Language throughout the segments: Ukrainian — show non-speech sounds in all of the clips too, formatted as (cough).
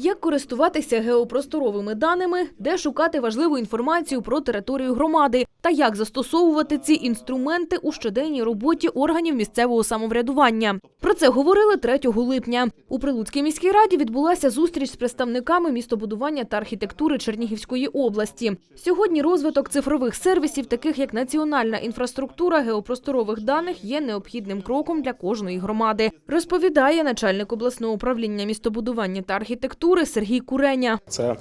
Як користуватися геопросторовими даними, де шукати важливу інформацію про територію громади та як застосовувати ці інструменти у щоденній роботі органів місцевого самоврядування. Про це говорили 3 липня. У Прилуцькій міській раді відбулася зустріч з представниками містобудування та архітектури Чернігівської області. Сьогодні розвиток цифрових сервісів, таких як національна інфраструктура геопросторових даних, є необхідним кроком для кожної громади. Розповідає начальник обласного управління містобудування та архітектури Сергій Куреня. Це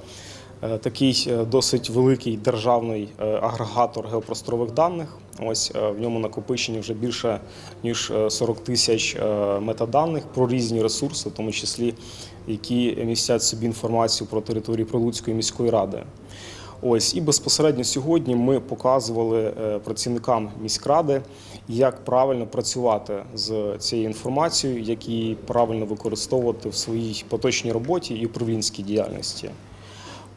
е, такий е, досить великий державний е, агрегатор геопросторових даних. Ось в ньому накопичені вже більше ніж е, 40 тисяч метаданих про різні ресурси, в тому числі які містять собі інформацію про території Прилуцької міської ради. Ось і безпосередньо сьогодні ми показували е, працівникам міськради, як правильно працювати з цією інформацією, як її правильно використовувати в своїй поточній роботі і управлінській діяльності.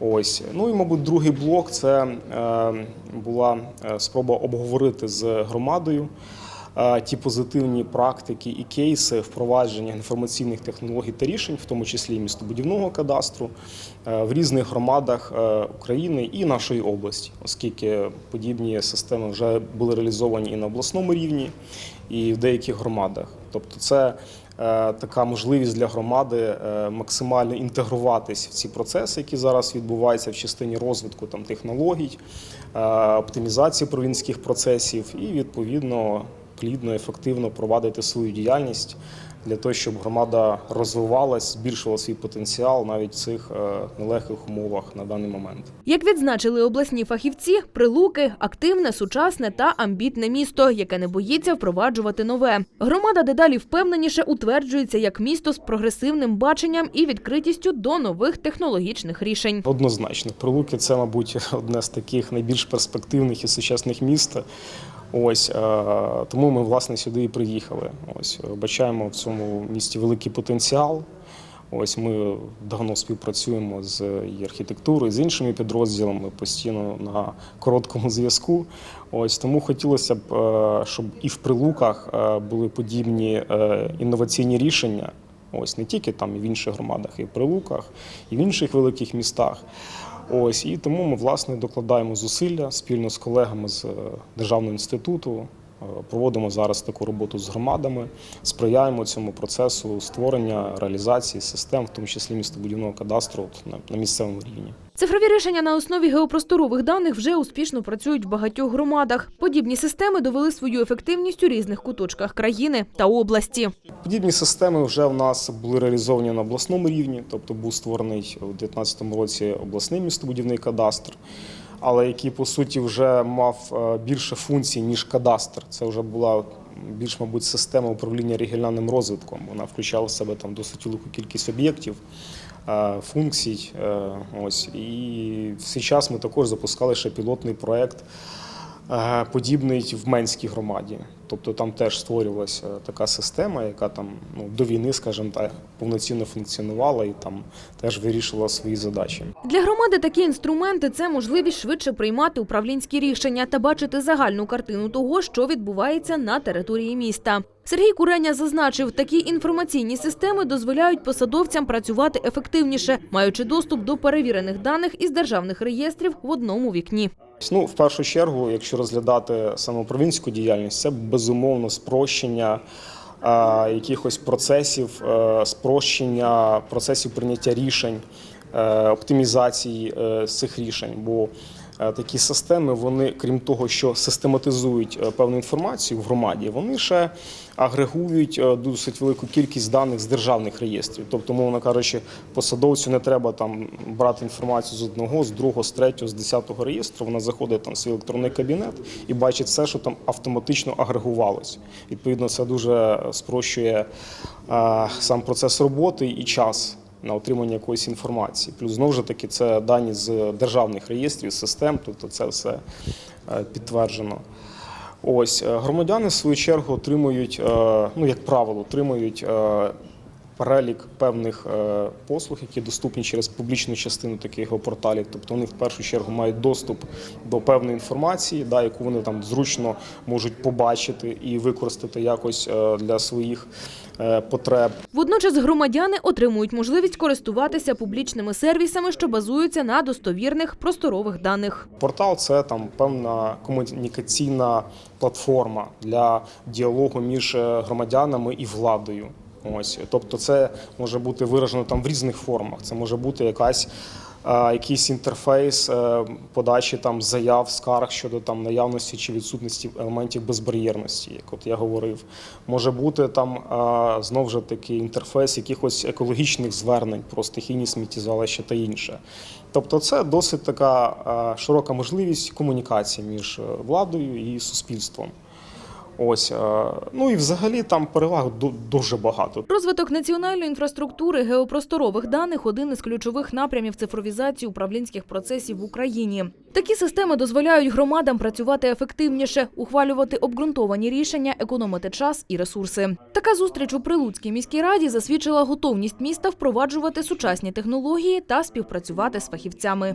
Ось ну і мабуть, другий блок це е, була е, спроба обговорити з громадою ті позитивні практики і кейси впровадження інформаційних технологій та рішень, в тому числі містобудівного кадастру, е, в різних громадах е, України і нашої області, оскільки подібні системи вже були реалізовані і на обласному рівні, і в деяких громадах. Тобто, це е, така можливість для громади е, максимально інтегруватись в ці процеси, які зараз відбуваються в частині розвитку там технологій, е, оптимізації провінських процесів, і відповідно плідно, ефективно провадити свою діяльність для того, щоб громада розвивалась, збільшувала свій потенціал навіть в цих е, нелегких умовах на даний момент. Як відзначили обласні фахівці, Прилуки активне, сучасне та амбітне місто, яке не боїться впроваджувати нове. Громада дедалі впевненіше утверджується як місто з прогресивним баченням і відкритістю до нових технологічних рішень. Однозначно, Прилуки це, мабуть, (laughs) одне з таких найбільш перспективних і сучасних міст. Ось е, тому ми власне сюди і приїхали. Ось бачаємо в цьому місті великий потенціал. Ось ми давно співпрацюємо з архітектурою, з іншими підрозділами постійно на короткому зв'язку. Ось тому хотілося б, е, щоб і в прилуках е, були подібні інноваційні рішення. Ось не тільки там і в інших громадах, і в прилуках, і в інших великих містах. Ось і тому ми власне докладаємо зусилля спільно з колегами з е, державного інституту. Е, Проводимо зараз таку роботу з громадами, сприяємо цьому процесу створення реалізації систем, в тому числі містобудівного кадастру на, на місцевому рівні. Цифрові рішення на основі геопросторових даних вже успішно працюють в багатьох громадах. Подібні системи довели свою ефективність у різних куточках країни та області. Подібні системи вже в нас були реалізовані на обласному рівні, тобто був створений у 2019 році обласний містобудівний кадастр, але який по суті вже мав е, більше функцій ніж кадастр. Це вже була більш, мабуть, система управління регіональним розвитком. Вона включала в себе там досить велику кількість об'єктів. е, Функцій, Е, ось і в цей час ми також запускали ще пілотний проект подібний в Менській громаді. Тобто там теж створювалася така система, яка там ну, до війни, скажімо так, повноцінно функціонувала і там теж вирішувала свої задачі. Для громади такі інструменти це можливість швидше приймати управлінські рішення та бачити загальну картину того, що відбувається на території міста. Сергій Куреня зазначив, такі інформаційні системи дозволяють посадовцям працювати ефективніше, маючи доступ до перевірених даних із державних реєстрів в одному вікні. Ну, в першу чергу, якщо розглядати самопровінську діяльність, це безумовно спрощення якихось процесів, е, спрощення процесів прийняття рішень, е, оптимізації е, цих рішень. Бо такі системи, вони, крім того, що систематизують е, певну інформацію в громаді, вони ще агрегують е, досить велику кількість даних з державних реєстрів. Тобто, мовно кажучи, посадовцю не треба там брати інформацію з одного, з другого, з третього, з десятого реєстру. Вона заходить там в свій електронний кабінет і бачить все, що там автоматично агрегувалось. Відповідно, це дуже спрощує е, сам процес роботи і час. На отримання якоїсь інформації, плюс знову ж таки це дані з державних реєстрів, систем, тобто це все е, підтверджено. Ось е, громадяни в свою чергу отримують, е, ну як правило, отримують перелік певних послуг, які доступні через публічну частину таких порталів. Тобто вони в першу чергу мають доступ до певної інформації, да, яку вони там зручно можуть побачити і використати якось для своїх потреб. Водночас громадяни отримують можливість користуватися публічними сервісами, що базуються на достовірних просторових даних. Портал це там певна комунікаційна платформа для діалогу між е, громадянами і владою. Ось, тобто, це може бути виражено там в різних формах. Це може бути якась. Е, Якийсь інтерфейс е, подачі там заяв, скарг щодо там наявності чи відсутності елементів безбар'єрності, як от я говорив. Може бути там е, знов же таки інтерфейс якихось екологічних звернень про стихійні сміттєзвалища та інше. Тобто, це досить така широка можливість комунікації між владою і суспільством. Ось е, ну і взагалі там переваг ду- дуже багато. Розвиток національної інфраструктури геопросторових даних один із ключових напрямів цифровізації управлінських процесів в Україні. Такі системи дозволяють громадам працювати ефективніше, ухвалювати обґрунтовані рішення, економити час і ресурси. Така зустріч у Прилуцькій міській раді засвідчила готовність міста впроваджувати сучасні технології та співпрацювати з фахівцями.